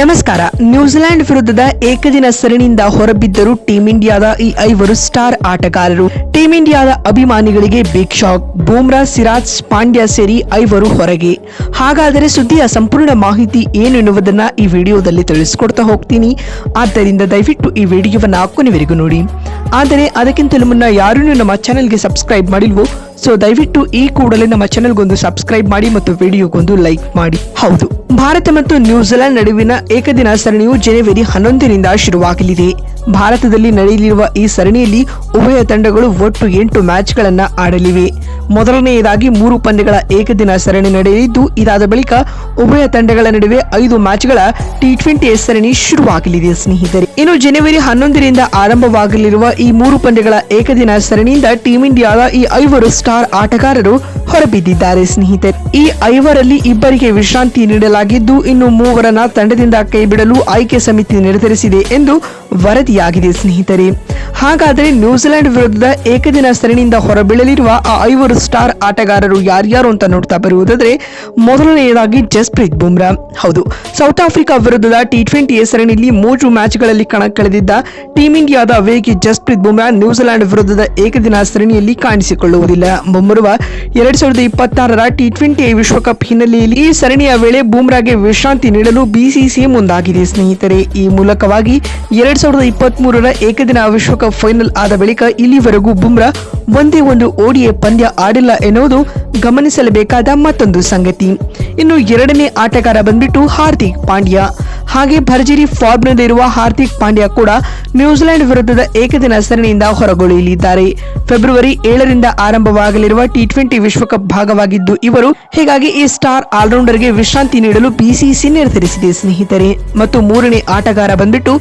ನಮಸ್ಕಾರ. ನ್ಯೂಜಿಲೆಂಡ್ ವಿರುದ್ಧದ ಏಕದಿನ ಸರಣಿಯಿಂದ ಹೊರಬಿದ್ದರು ಟೀಂ ಇಂಡಿಯಾದ ಈ ಐವರು ಸ್ಟಾರ್ ಆಟಗಾರರು. ಟೀಂ ಇಂಡಿಯಾದ ಅಭಿಮಾನಿಗಳಿಗೆ ಬಿಗ್ ಶಾಕ್. ಬೂಮ್ರಾ, ಸಿರಾಜ್, ಪಾಂಡ್ಯ ಸೇರಿ ಐವರು ಹೊರಗೆ. ಹಾಗಾದರೆ ಸುದ್ದಿಯ ಸಂಪೂರ್ಣ ಮಾಹಿತಿ ಏನು ಎನ್ನುವುದನ್ನ ಈ ವಿಡಿಯೋದಲ್ಲಿ ತಿಳಿಸಿಕೊಡ್ತಾ ಹೋಗ್ತೀನಿ. ಆದ್ದರಿಂದ ದಯವಿಟ್ಟು ಈ ವಿಡಿಯೋವನ್ನು ಕೊನೆವರೆಗೂ ನೋಡಿ. ಆದರೆ ಅದಕ್ಕಿಂತಲೂ ಮುನ್ನ ಯಾರೂ ನಮ್ಮ ಚಾನೆಲ್ಗೆ ಸಬ್ಸ್ಕ್ರೈಬ್ ಮಾಡಿಲ್ವೋ ಸೊ ದಯವಿಟ್ಟು ಈ ಕೂಡಲೇ ನಮ್ಮ ಚಾನೆಲ್ಗೊಂದು ಸಬ್ಸ್ಕ್ರೈಬ್ ಮಾಡಿ ಮತ್ತು ವಿಡಿಯೋಗೊಂದು ಲೈಕ್ ಮಾಡಿ. ಹೌದು. ಭಾರತ ಮತ್ತು ನ್ಯೂಜಿಲೆಂಡ್ ನಡುವಿನ ಏಕದಿನ ಸರಣಿಯು ಜನವರಿ ಹನ್ನೊಂದರಿಂದ ಶುರುವಾಗಲಿದೆ. ಭಾರತದಲ್ಲಿ ನಡೆಯಲಿರುವ ಈ ಸರಣಿಯಲ್ಲಿ ಉಭಯ ತಂಡಗಳು ಒಟ್ಟು ಎಂಟು ಮ್ಯಾಚ್ಗಳನ್ನು ಆಡಲಿವೆ. ಮೊದಲನೆಯದಾಗಿ ಮೂರು ಪಂದ್ಯಗಳ ಏಕದಿನ ಸರಣಿ ನಡೆಯಲಿದ್ದು, ಇದಾದ ಬಳಿಕ ಉಭಯ ತಂಡಗಳ ನಡುವೆ ಐದು ಮ್ಯಾಚ್ಗಳ ಟಿ ಟ್ವೆಂಟಿ ಸರಣಿ ಶುರುವಾಗಲಿದೆ ಸ್ನೇಹಿತರೆ. ಇನ್ನು ಜನವರಿ ಹನ್ನೊಂದರಿಂದ ಆರಂಭವಾಗಲಿರುವ ಈ ಮೂರು ಪಂದ್ಯಗಳ ಏಕದಿನ ಸರಣಿಯಿಂದ ಟೀಂ ಇಂಡಿಯಾದ ಈ ಐವರು ಸ್ಟಾರ್ ಆಟಗಾರರು ಹೊರಬಿದ್ದಿದ್ದಾರೆ ಸ್ನೇಹಿತರೆ. ಈ ಐವರಲ್ಲಿ ಇಬ್ಬರಿಗೆ ವಿಶ್ರಾಂತಿ ನೀಡಲಾಗಿದ್ದು, ಇನ್ನು ಮೂವರನ್ನ ತಂಡದಿಂದ ಕೈಬಿಡಲು ಆಯ್ಕೆ ಸಮಿತಿ ನಿರ್ಧರಿಸಿದೆ ಎಂದು ವರದಿಯಾಗಿದೆ, ಸ್ನೇಹಿತರೆ. ಹಾಗಾದರೆ ನ್ಯೂಜಿಲೆಂಡ್ ವಿರುದ್ಧದ ಏಕದಿನ ಸರಣಿಯಿಂದ ಹೊರಬೀಳಲಿರುವ ಆ ಐವರು ಸ್ಟಾರ್ ಆಟಗಾರರು ಯಾರ್ಯಾರು ಅಂತ ನೋಡ್ತಾ ಬರುವುದಾದ್ರೆ, ಮೊದಲನೆಯದಾಗಿ ಜಸ್ಪ್ರೀತ್ ಬುಮ್ರಾ. ಹೌದು, ಸೌತ್ ಆಫ್ರಿಕಾ ವಿರುದ್ಧದ ಟಿ ಟ್ವೆಂಟಿ ಸರಣಿಯಲ್ಲಿ ಮೂರು ಮ್ಯಾಚ್ಗಳಲ್ಲಿ ಕಣಕ್ಕಿಳಿದಿದ್ದ ಟೀಂ ಇಂಡಿಯಾದ ವೇಗಿ ಜಸ್ಪ್ರೀತ್ ಬುಮ್ರಾ ನ್ಯೂಜಿಲೆಂಡ್ ವಿರುದ್ಧದ ಏಕದಿನ ಸರಣಿಯಲ್ಲಿ ಕಾಣಿಸಿಕೊಳ್ಳುವುದಿಲ್ಲ. ಮುಂಬರುವ ಎರಡ್ ಸಾವಿರದ ಇಪ್ಪತ್ತಾರರ ಟಿ ಟ್ವೆಂಟಿ ವಿಶ್ವಕಪ್ ಹಿನ್ನೆಲೆಯಲ್ಲಿ ಈ ಸರಣಿಯ ವೇಳೆ ಬುಮ್ರಾಗೆ ವಿಶ್ರಾಂತಿ ನೀಡಲು ಬಿಸಿಸಿ ಮುಂದಾಗಿದೆ, ಸ್ನೇಹಿತರೆ. ಈ ಮೂಲಕವಾಗಿ ಎರಡ್ ಸಾವಿರದ ಇಪ್ಪತ್ತ್ ಮೂರರ ಏಕದಿನ ವಿಶ್ವಕಪ್ ಫೈನಲ್ ಆದ ಬಳಿಕ ಇಲ್ಲಿವರೆಗೂ ಬುಮ್ರಾ ಒಂದೇ ಒಂದು ಓಡಿಎ ಪಂದ್ಯ ಆಡಿಲ್ಲ ಎನ್ನುವುದು ಗಮನಿಸಲೇಬೇಕಾದ ಮತ್ತೊಂದು ಸಂಗತಿ. ಇನ್ನು ಎರಡನೇ ಆಟಗಾರ ಬಂದ್ಬಿಟ್ಟು ಹಾರ್ದಿಕ್ ಪಾಂಡ್ಯ. ಹಾಗೆ ಭರ್ಜರಿ ಫಾರ್ಮ್ನಲ್ಲಿರುವ ಹಾರ್ದಿಕ್ ಪಾಂಡ್ಯ ಕೂಡ ನ್ಯೂಜಿಲೆಂಡ್ ವಿರುದ್ಧದ ಏಕದಿನ ಸರಣಿಯಿಂದ ಹೊರಗುಳಿಯಲಿದ್ದಾರೆ. ಫೆಬ್ರವರಿ ಏಳರಿಂದ ಆರಂಭವಾಗಲಿರುವ ಟಿ ಟ್ವೆಂಟಿ ವಿಶ್ವಕಪ್ ಭಾಗವಾಗಿದ್ದು, ಇವರು ಹೀಗಾಗಿ ಈ ಸ್ಟಾರ್ ಆಲ್ರೌಂಡರ್ಗೆ ವಿಶ್ರಾಂತಿ ನೀಡಲು ಬಿಸಿಸಿ ನಿರ್ಧರಿಸಿದೆ ಸ್ನೇಹಿತರೆ. ಮತ್ತು ಮೂರನೇ ಆಟಗಾರ ಬಂದ್ಬಿಟ್ಟು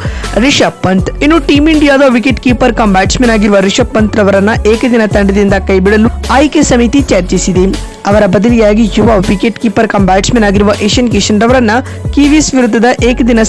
ರಿಷಬ್ ಪಂತ್. ಇನ್ನು ಟೀಂ ಇಂಡಿಯಾದ ವಿಕೆಟ್ ಕೀಪರ್ ಕಮ್ ಬ್ಯಾಟ್ಸ್ಮನ್ ಆಗಿರುವ ರಿಷಬ್ ಪಂತ್ ರವರನ್ನ ಏಕದಿನ ತಂಡದಿಂದ ಕೈಬಿಡಲು ಆಯ್ಕೆ ಸಮಿತಿ ಚರ್ಚಿಸಿದೆ. ಅವರ ಬದಲಿಯಾಗಿ ಯುವ ವಿಕೆಟ್ ಕೀಪರ್ ಕಮ್ ಬ್ಯಾಟ್ಸ್ಮನ್ ಆಗಿರುವ ಏಷ್ಯನ್ ಕಿಶನ್ ರವರನ್ನ ಕಿವೀಸ್ ವಿರುದ್ಧದ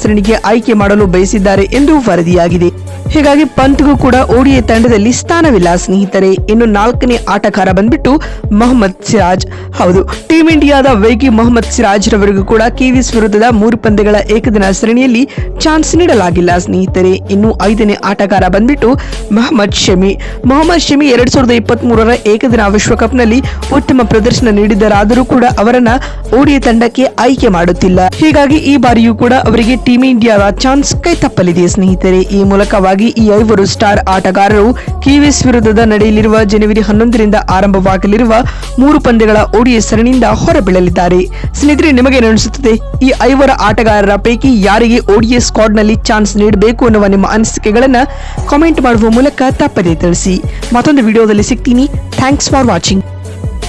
ಶ್ರೇಣಿಗೆ ಆಯ್ಕೆ ಮಾಡಲು ಬಯಸಿದ್ದಾರೆ ಎಂದು ವರದಿಯಾಗಿದೆ. ಹೀಗಾಗಿ ಪಂತ್ಗೂ ಕೂಡ ಓಡಿಎ ತಂಡದಲ್ಲಿ ಸ್ಥಾನವಿಲ್ಲ, ಸ್ನೇಹಿತರೆ, ಇನ್ನು ನಾಲ್ಕನೇ ಆಟಗಾರ ಬಂದ್ಬಿಟ್ಟು ಮೊಹಮ್ಮದ್ ಸಿರಾಜ್. ಹೌದು, ಟೀಂ ಇಂಡಿಯಾದ ವೈಗಿ ಮೊಹಮ್ಮದ್ ಸಿರಾಜ್ ರವರಿಗೂ ಕೂಡ ಕಿವೀಸ್ ವಿರುದ್ಧದ ಮೂರು ಪಂದ್ಯಗಳ ಏಕದಿನ ಸರಣಿಯಲ್ಲಿ ಚಾನ್ಸ್ ನೀಡಲಾಗಿಲ್ಲ, ಸ್ನೇಹಿತರೆ. ಇನ್ನು ಐದನೇ ಆಟಗಾರ ಬಂದ್ಬಿಟ್ಟು ಮೊಹಮ್ಮದ್ ಶಮಿ. ಮೊಹಮ್ಮದ್ ಶಮಿ ಎರಡ್ ಸಾವಿರದ ಇಪ್ಪತ್ತ್ ಮೂರರ ಏಕದಿನ ವಿಶ್ವಕಪ್ನಲ್ಲಿ ಉತ್ತಮ ಪ್ರದರ್ಶನ ನೀಡಿದರಾದರೂ ಕೂಡ ಅವರನ್ನ ಓಡಿಎ ತಂಡಕ್ಕೆ ಆಯ್ಕೆ ಮಾಡುತ್ತಿಲ್ಲ. ಹೀಗಾಗಿ ಈ ಬಾರಿಯೂ ಕೂಡ ಅವರಿಗೆ ಟೀಂ ಇಂಡಿಯಾದ ಚಾನ್ಸ್ ಕೈ ತಪ್ಪಲಿದೆ ಸ್ನೇಹಿತರೆ. ಈ ಮೂಲಕವಾಗಿ ಈ ಐವರು ಸ್ಟಾರ್ ಆಟಗಾರರು ಕಿವೀಸ್ ವಿರುದ್ಧದ ನಡೆಯಲಿರುವ ಜನವರಿ ಹನ್ನೊಂದರಿಂದ ಆರಂಭವಾಗಲಿರುವ ಮೂರು ಪಂದ್ಯಗಳ ಓಡಿಎ ಸರಣಿಯಿಂದ ಹೊರಬೀಳಲಿದ್ದಾರೆ. ಸ್ನೇಹಿತರೆ, ನಿಮಗೆ ಅನಿಸುತ್ತದೆ? ಈ ಐವರ ಆಟಗಾರರ ಪೈಕಿ ಯಾರಿಗೆ ಓಡಿಎ ಸ್ಕ್ವಾಡ್ನಲ್ಲಿ ಚಾನ್ಸ್ ನೀಡಬೇಕು ಅನ್ನುವ ನಿಮ್ಮ ಅನಿಸಿಕೆಗಳನ್ನ ಕಾಮೆಂಟ್ ಮಾಡುವ ಮೂಲಕ ತಪ್ಪದೇ ತಿಳಿಸಿ. ಮತ್ತೊಂದು ವಿಡಿಯೋದಲ್ಲಿ ಸಿಗ್ತೀನಿ. Thanks for watching